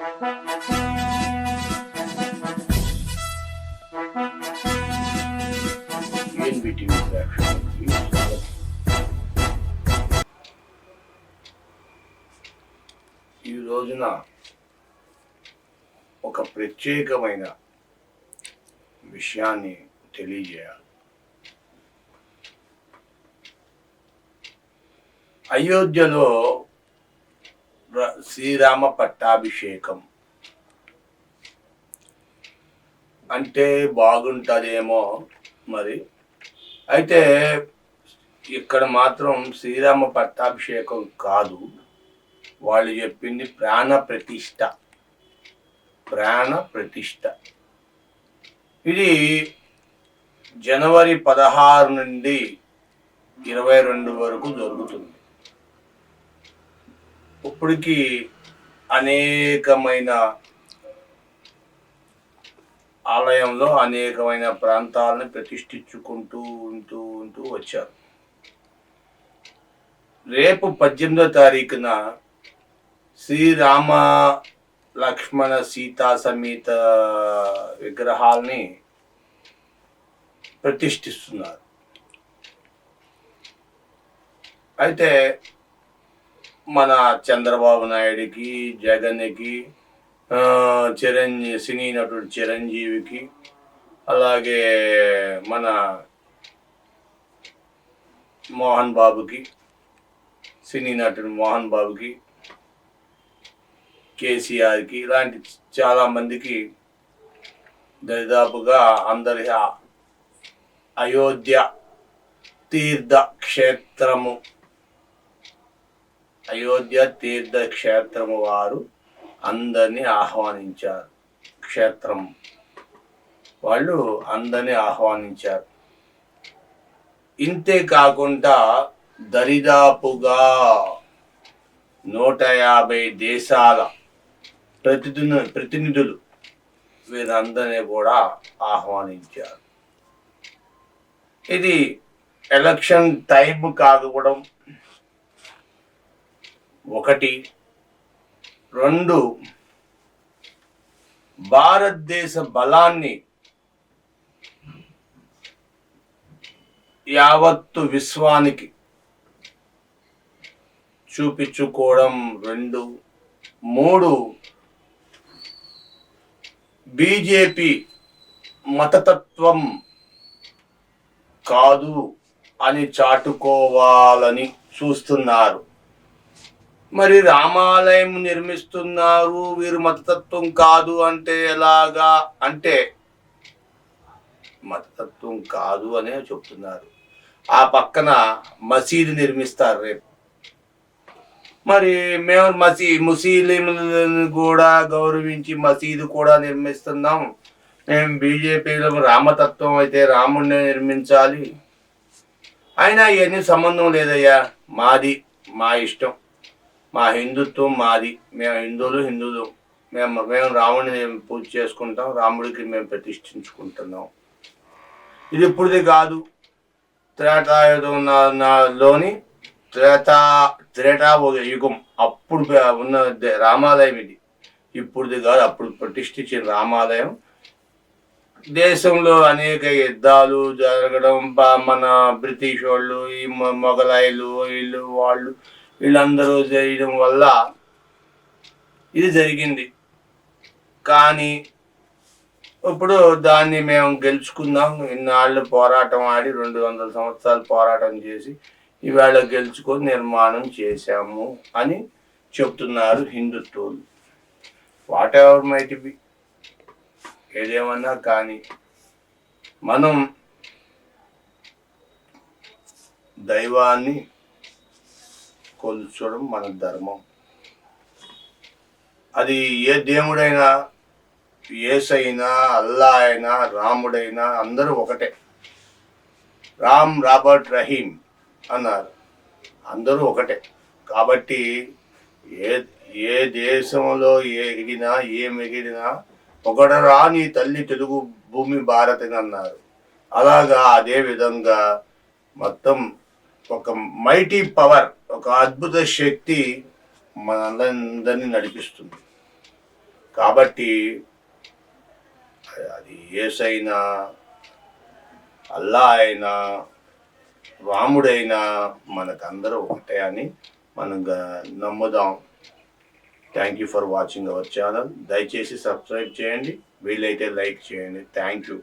ఈ రోజున ఒక ప్రత్యేకమైన విషయాన్ని తెలియజేయాలి. అయోధ్యలో శ్రీరామ పట్టాభిషేకం అంటే బాగుంటుందేమో మరి. అయితే ఇక్కడ మాత్రం శ్రీరామ పట్టాభిషేకం కాదు. వాళ్ళు చెప్పింది ప్రాణ ప్రతిష్ట. ప్రాణ ప్రతిష్ట. ఇది జనవరి పదహారు నుండి ఇరవై రెండు వరకు జరుగుతుంది. ఇప్పటికి అనేకమైన ఆలయంలో అనేకమైన ప్రాంతాలను ప్రతిష్ఠించుకుంటూ ఉంటూ ఉంటూ వచ్చారు. రేపు పద్దెనిమిదో తారీఖున శ్రీరామ లక్ష్మణ సీతా సమేత విగ్రహాల్ని ప్రతిష్ఠిస్తున్నారు. అయితే మన చంద్రబాబు నాయుడికి జగన్కి ఆ, చిరంజీ సినీ నటుడు చిరంజీవికి అలాగే మన మోహన్ బాబుకి సినీ నటుడు మోహన్ బాబుకి కేసీఆర్కి ఇలాంటి చాలామందికి దరిదాపుగా దాదాపుగా అందరి అయోధ్య తీర్థ క్షేత్రము అయోధ్య తీర్థక్షేత్రము వారు అందరినీ ఆహ్వానించారు. క్షేత్రం. వాళ్ళు అందరినీ ఆహ్వానించారు. ఇంతే కాకుండా దరిదాపుగా నూట యాభై దేశాల ప్రతిదిన ప్రతినిధులు వీరందరినీ కూడా ఆహ్వానించారు. ఇది ఎలక్షన్ టైం కాకపోవడం ఒకటి రెండు భారతదేశ బలాన్ని యావత్తు విశ్వానికి చూపించుకోవడం రెండు. మూడు బీజేపీ మతతత్వం కాదు అని చాటుకోవాలని చూస్తున్నారు. మరి రామాలయం నిర్మిస్తున్నారు వీరు మతతత్వం కాదు అంటే ఎలాగా? అంటే మతతత్వం కాదు అనే చెప్తున్నారు. ఆ పక్కన మసీదు నిర్మిస్తారు రేపు. మరి మేము మసీ ముస్లింలను కూడా గౌరవించి మసీదు కూడా నిర్మిస్తున్నాం. మేము బీజేపీలో రామతత్వం అయితే రాముడిని నిర్మించాలి. అయినా ఇవన్నీ సంబంధం లేదయ్యా. మాది మా ఇష్టం. మా హిందుత్వం మాది. మేము హిందువులు హిందువులు. మేము మేము రాముడిని పూజ చేసుకుంటాం రాముడికి మేము ప్రతిష్ఠించుకుంటున్నాం. ఇది ఇప్పుడుది కాదు. త్రేతాయుధం త్రేతా త్రేటా యుగం. అప్పుడు ఉన్న రామాలయం ఇది. ఇప్పుడుది కాదు అప్పుడు ప్రతిష్ఠించిన రామాలయం. దేశంలో అనేక యుద్ధాలు జరగడం మన బ్రిటిష్ వాళ్ళు ఈ మొ- మొఘలాయిలు వీళ్ళు వాళ్ళు వీళ్ళందరూ చేయడం వల్ల ఇది జరిగింది. కానీ ఇప్పుడు దాన్ని మేము గెలుచుకుందాం. ఇన్నాళ్ళు పోరాటం ఆడి రెండు వందల సంవత్సరాలు పోరాటం చేసి ఇవాళ గెలుచుకొని నిర్మాణం చేశాము అని చెప్తున్నారు హిందుత్వులు వాట్ ఎవర్ మైట్ బి ఏదేమన్నా కానీ మనం దైవాన్ని కొలుచడం మన ధర్మం. అది ఏ దేవుడైనా ఏసైనా అల్లా అయినా రాముడైనా అందరూ ఒకటే. రామ్ రాబర్ట్ రహీం అన్నారు. అందరూ ఒకటే. కాబట్టి ఏ ఏ దేశంలో ఎగిరినా ఏం ఎగిరినా ఒకడరా నీ తల్లి తెలుగు భూమి భారతిని అన్నారు. అలాగా అదే విధంగా మొత్తం ఒక మైటీ పవర్ ఒక అద్భుత శక్తి మనందరినీ నడిపిస్తుంది. కాబట్టి అది ఏసైనా అల్లా అయినా రాముడైనా మనకందరూ ఒకటే అని మనం గ- నమ్ముదాం. Thank you for watching our channel దయచేసి సబ్స్క్రైబ్ చేయండి. వీలైతే లైక్ చేయండి. Thank you